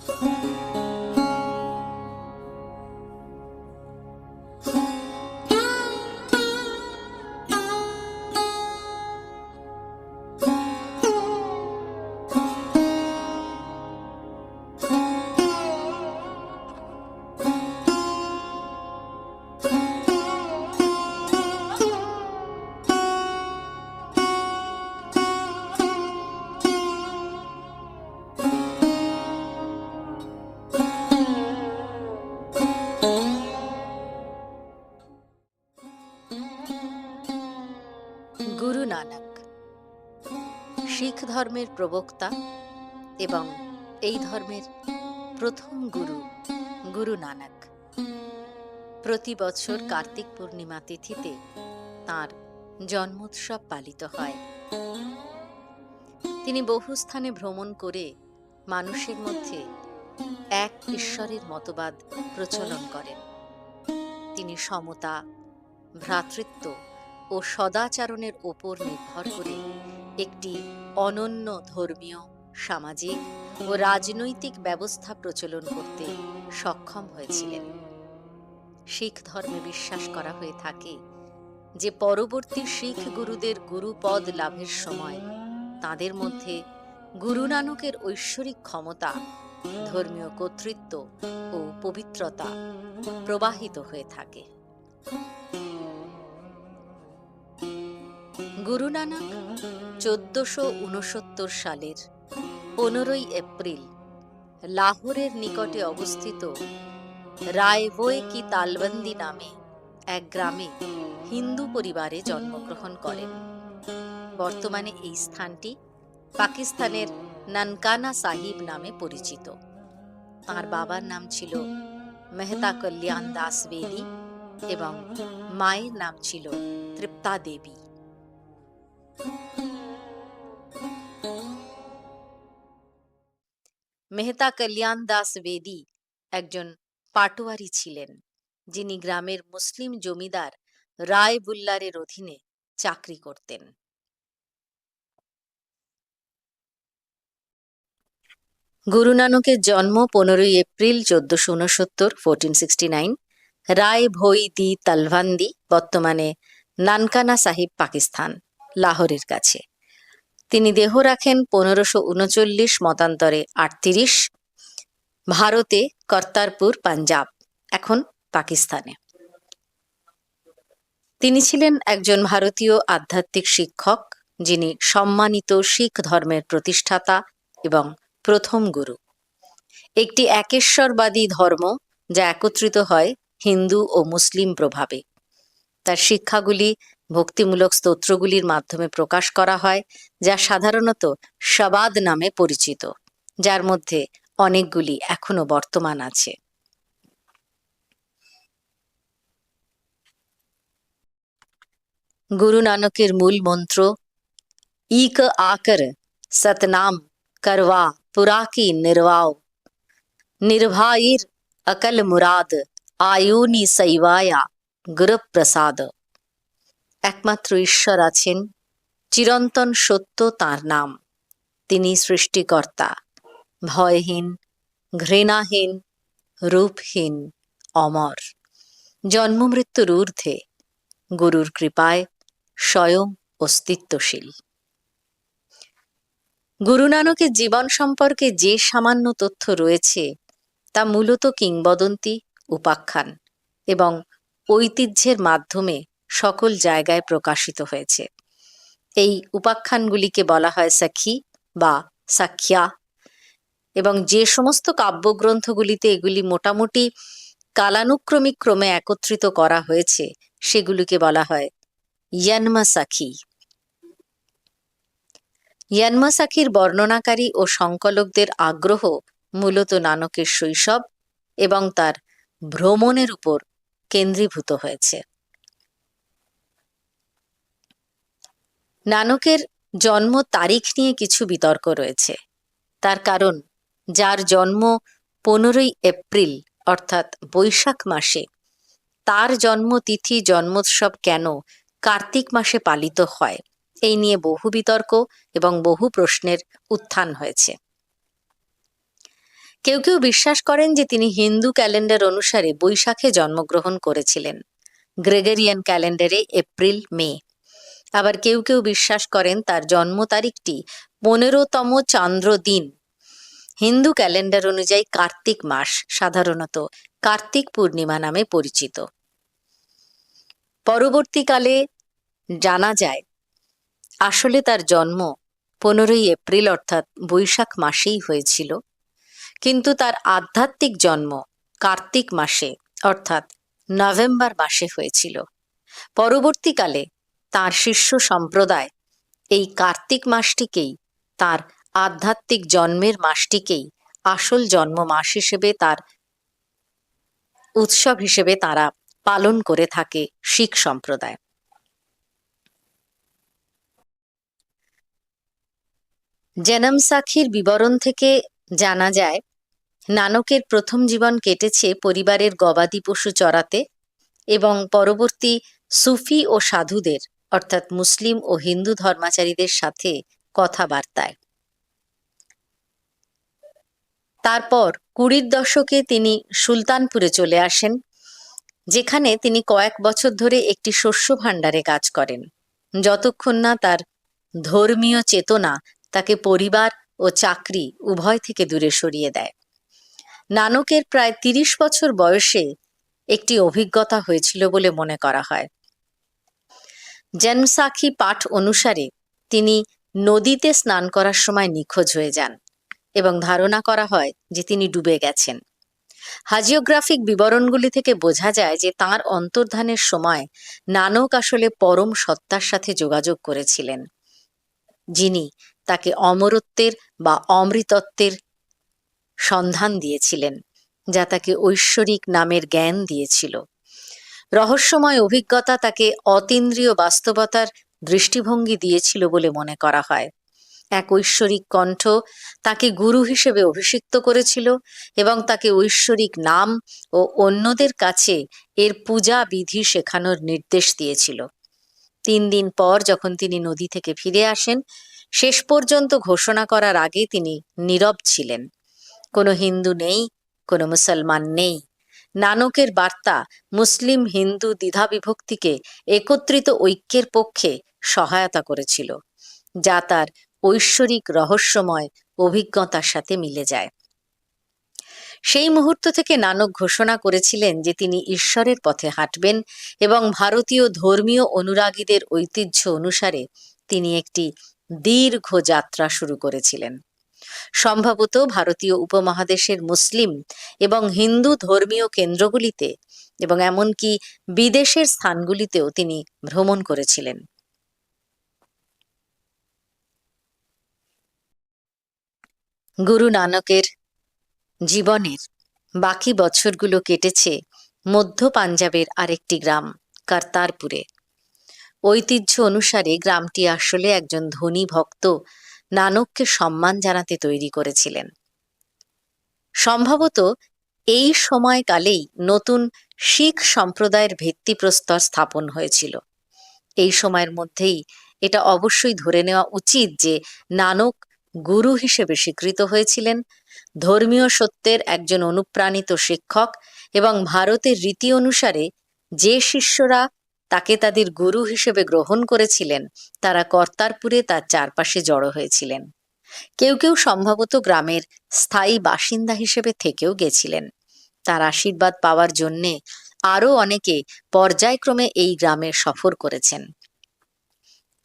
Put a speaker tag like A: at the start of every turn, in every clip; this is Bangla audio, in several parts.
A: Thank you. নানক। শিখ ধর্মের প্রবক্তা এবং এই ধর্মের প্রথম গুরু গুরু নানক। প্রতি বছর কার্তিক পূর্ণিমা তিথিতে তার জন্মোৎসব পালিত হয়। তিনি বহু স্থানে ভ্রমণ করে মানুষের মধ্যে এক ঈশ্বরের মতবাদ প্রচলন করেন। তিনি সমতা, ভ্রাতৃত্ব ও সদাচরণের ওপর নির্ভর করে একটি অনন্য ধর্মীয়, সামাজিক ও রাজনৈতিক ব্যবস্থা প্রচলন করতে সক্ষম হয়েছিলেন। শিখ ধর্মে বিশ্বাস করা হয়ে থাকে যে পরবর্তী শিখ গুরুদের গুরুপদ লাভের সময় তাদের মধ্যে গুরু নানকের ঐশ্বরিক ক্ষমতা, ধর্মীয় কর্তৃত্ব ও পবিত্রতা প্রবাহিত হয়ে থাকে। গুরু নানক, চোদ্দশো সালের পনেরোই এপ্রিল, লাহোরের নিকটে অবস্থিত রায়বোয়ে কি তালবন্দি নামে এক গ্রামে হিন্দু পরিবারে জন্মগ্রহণ করেন। বর্তমানে এই স্থানটি পাকিস্তানের নানকানা সাহিব নামে পরিচিত। তার বাবার নাম ছিল মেহতা কল্যাণ দাস বেদি এবং মায়ের নাম ছিল তৃপ্তা দেবী। মেহতা কল্যাণ দাস বেদি একজন পাটোয়ারি ছিলেন, যিনি গ্রামের মুসলিম জমিদার রায় বুল্লারের অধীনে চাকরি করতেন। গুরু নানকের জন্ম পনেরোই এপ্রিল চোদ্দশো উনসত্তর ফোরটিন সিক্সটি নাইন রায় ভই দি তালভান্দি, বর্তমানে নানকানা সাহিব, পাকিস্তান। লাহোরের কাছে। তিনি দেহ রাখেন পনেরোশো উনচল্লিশ মতান্তরে আটত্রিশ, ভারতে কর্তারপুর, পাঞ্জাব, এখন পাকিস্তানে। তিনি ছিলেন একজন ভারতীয় আধ্যাত্মিক শিক্ষক, যিনি সম্মানিত শিখ ধর্মের প্রতিষ্ঠাতা এবং প্রথম গুরু। একটি একেশ্বরবাদী ধর্ম যা একত্রিত হয় হিন্দু ও মুসলিম প্রভাবে। তার শিক্ষাগুলি ভক্তিমূলক স্তোত্রগুলির মাধ্যমে প্রকাশ করা হয়, যা সাধারণত সবাদ নামে পরিচিত, যার মধ্যে অনেকগুলি এখনও বর্তমান আছে। গুরু নানকের মূল মন্ত্র, ইক আকর সতনাম করওয়া পুরা কি নির্বাও। নির্ভাইর অকল মুরাদ, আয়ুনি সৈবায়া, গুরুপ্রসাদ। একমাত্র ঈশ্বর আছেন, চিরন্তন সত্য তার নাম। তিনি সৃষ্টিকর্তা, ভয়হীন, ঘৃণাহীন, রূপহীন, অমর। জন্মমৃত্যুর ঊর্ধ্বে, গুরুর কৃপায় স্বয়ং অস্তিত্বশীল। গুরু নানকের জীবন সম্পর্কে যে সামান্য তথ্য রয়েছে, তা মূলত কিংবদন্তি, উপাখ্যান এবং ঐতিহ্যের মাধ্যমে সকল জায়গায় প্রকাশিত হয়েছে। এই উপাখ্যানগুলিকে বলা হয় সাক্ষী বা সাক্ষিয়া এবং যে সমস্ত কাব্যগ্রন্থগুলিতে এগুলি মোটামুটি কালানুক্রমিক ক্রমে একত্রিত করা হয়েছে, সেগুলিকে বলা হয় ইয়ানমা সাখী। ইয়ানমা বর্ণনাকারী ও সংকলকদের আগ্রহ মূলত নানকের শৈশব এবং তার ভ্রমণের উপর কেন্দ্রীভূত হয়েছে। নানকের জন্ম তারিখ নিয়ে কিছু বিতর্ক রয়েছে। তার কারণ, যার জন্ম পনেরোই এপ্রিল, অর্থাৎ বৈশাখ মাসে, তার জন্মতিথি, জন্মোৎসব কেন কার্তিক মাসে পালিত হয়, এই নিয়ে বহু বিতর্ক এবং বহু প্রশ্নের উত্থান হয়েছে। কেউ কেউ বিশ্বাস করেন যে তিনি হিন্দু ক্যালেন্ডার অনুসারে বৈশাখে জন্মগ্রহণ করেছিলেন। গ্রেগরিয়ান ক্যালেন্ডারে এপ্রিল, মে। আবার কেউ কেউ বিশ্বাস করেন তার জন্ম তারিখটি পনেরোতম চান্দ্র দিন। হিন্দু ক্যালেন্ডার অনুযায়ী কার্তিক মাস সাধারণত কার্তিক পূর্ণিমা নামে পরিচিত। পরবর্তীকালে জানা যায়, আসলে তার জন্ম পনেরোই এপ্রিল অর্থাৎ বৈশাখ মাসেই হয়েছিল। কিন্তু তার আধ্যাত্মিক জন্ম কার্তিক মাসে অর্থাৎ নভেম্বর মাসে হয়েছিল। পরবর্তীকালে তার শিষ্য সম্প্রদায়। এই কার্তিক মাসটিকেই, তার আধ্যাত্মিক জন্মের মাসটিকেই আসল জন্ম মাস হিসেবে তার উৎসব হিসেবে তারা পালন করে থাকে শিখ সম্প্রদায়। জনম সাক্ষীর বিবরণ থেকে জানা যায়, নানকের প্রথম জীবন কেটেছে পরিবারের গবাদি পশু চড়াতে এবং পরবর্তী সুফি ও সাধুদের অর্থাৎ মুসলিম ও হিন্দু ধর্মাচারীদের সাথে কথাবার্তায়। তারপর কুড়ির দশকে তিনি সুলতানপুরে চলে আসেন, যেখানে তিনি কয়েক বছর ধরে একটি শস্য ভাণ্ডারে কাজ করেন। যতক্ষণ না তার ধর্মীয় চেতনা তাকে পরিবার ও চাকরি উভয় থেকে দূরে সরিয়ে দেয়। নানকের প্রায় তিরিশ বছর বয়সে একটি অভিজ্ঞতা হয়েছিল বলে মনে করা হয়। জন্মসাখী পাঠ অনুসারে তিনি নদীতে স্নান করার সময় নিখোঁজ হয়ে যান এবং ধারণা করা হয় যে তিনি ডুবে গেছেন। হাজিওগ্রাফিক বিবরণগুলি থেকে বোঝা যায় যে তার অন্তর্ধানের সময় নানক আসলে পরম সত্তার সাথে যোগাযোগ করেছিলেন। যিনি তাকে অমরত্বের বা অমৃতত্বের সন্ধান দিয়েছিলেন, যা তাকে ঐশ্বরিক নামের জ্ঞান দিয়েছিল। রহস্যময় অভিজ্ঞতা তাকে অতীন্দ্রিয় বাস্তবতার দৃষ্টিভঙ্গি দিয়েছিল বলে মনে করা হয়। এক ঐশ্বরিক কণ্ঠ তাকে গুরু হিসেবে অভিষিক্ত করেছিল এবং তাকে ঐশ্বরিক নাম ও অন্যদের কাছে এর পূজা বিধি শেখানোর নির্দেশ দিয়েছিল। তিন দিন পর যখন তিনি নদী থেকে ফিরে আসেন, শেষ পর্যন্ত ঘোষণা করার আগে তিনি নীরব ছিলেন। কোনো হিন্দু নেই, কোনো মুসলমান নেই। নানকের বার্তা মুসলিম হিন্দু দ্বিধাবিভক্তিকে একত্রিত ঐক্যের পক্ষে সহায়তা করেছিল, যা তার ঐশ্বরিক রহস্যময় অভিজ্ঞতার সাথে মিলে যায়। সেই মুহূর্ত থেকে নানক ঘোষণা করেছিলেন যে তিনি ঈশ্বরের পথে হাঁটবেন এবং ভারতীয় ধর্মীয় অনুরাগীদের ঐতিহ্য অনুসারে তিনি একটি দীর্ঘ যাত্রা শুরু করেছিলেন। সম্ভবত ভারতীয় উপমহাদেশের মুসলিম এবং হিন্দু ধর্মীয় কেন্দ্রগুলিতে এবং এমনকি বিদেশের স্থানগুলিতেও তিনি ভ্রমণ করেছিলেন। গুরু নানকের জীবনের বাকি বছরগুলো কেটেছে মধ্য পাঞ্জাবের আরেকটি গ্রাম, কারতারপুরে। ঐতিহ্য অনুসারে গ্রামটি আসলে একজন ধনী ভক্ত নানককে সম্মান জানাতে তৈরি করেছিলেন। সম্ভবত এই সময়কালেই নতুন শিখ সম্প্রদায়ের ভিত্তিপ্রস্তর স্থাপন হয়েছিল। এই সময়ের মধ্যেই এটা অবশ্যই ধরে নেওয়া উচিত যে নানক গুরু হিসেবে স্বীকৃত হয়েছিলেন, ধর্মীয় সত্যের একজন অনুপ্রাণিত শিক্ষক এবং ভারতের রীতি অনুসারে যে শিষ্যরা তাকে তাদের গুরু হিসেবে গ্রহণ করেছিলেন। তারা কর্তারপুরে তার চারপাশে জড়ো হয়েছিলেন। কেউ কেউ সম্ভবত গ্রামের স্থায়ী বাসিন্দা হিসেবে থেকেও গেছিলেন। তার আশীর্বাদ পাওয়ার জন্যে আরও অনেকে পর্যায়ক্রমে এই গ্রামে সফর করেছেন।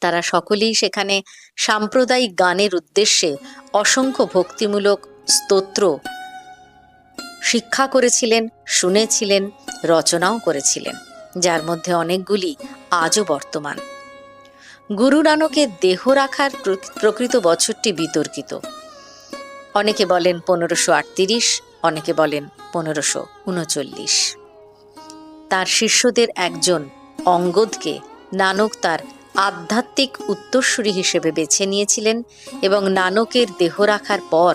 A: তারা সকলেই সেখানে সাম্প্রদায়িক গানের উদ্দেশ্যে অসংখ্য ভক্তিমূলক স্তোত্র শিক্ষা করেছিলেন, শুনেছিলেন, রচনাও করেছিলেন। যার মধ্যে অনেকগুলি আজও বর্তমান। গুরু নানকের দেহ রাখার প্রকৃত বছরটি বিতর্কিত। অনেকে বলেন পনেরোশো আটত্রিশ, অনেকে বলেন পনেরোশো উনচল্লিশ। তার শিষ্যদের একজন অঙ্গদকে নানক তার আধ্যাত্মিক উত্তরসূরি হিসেবে বেছে নিয়েছিলেন এবং নানকের দেহ রাখার পর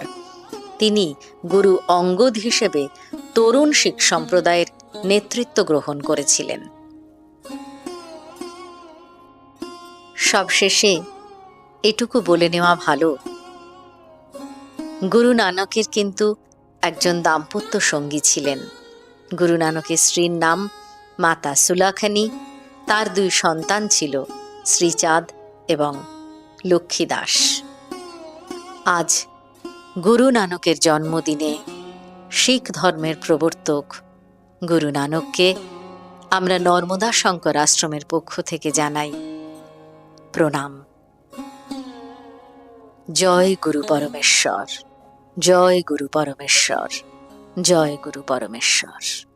A: তিনি গুরু অঙ্গদ হিসেবে তরুণ শিখ সম্প্রদায়ের নেতৃত্ব গ্রহণ করেছিলেন। সবশেষে এটুকু বলে নেওয়া ভালো, গুরু নানকের কিন্তু একজন দাম্পত্য সঙ্গী ছিলেন। গুরু নানকের স্ত্রীর নাম মাতা সুলাখানি, তার দুই সন্তান ছিল শ্রীচাঁদ এবং লক্ষ্মী দাস আজ গুরু নানকের জন্মদিনে শিখ ধর্মের প্রবর্তক গুরু নানককে আমরা নর্মদা শঙ্কর আশ্রমের পক্ষ থেকে জানাই প্রণাম। জয় গুরু পরমেশ্বর, জয় গুরু পরমেশ্বর, জয় গুরু পরমেশ্বর।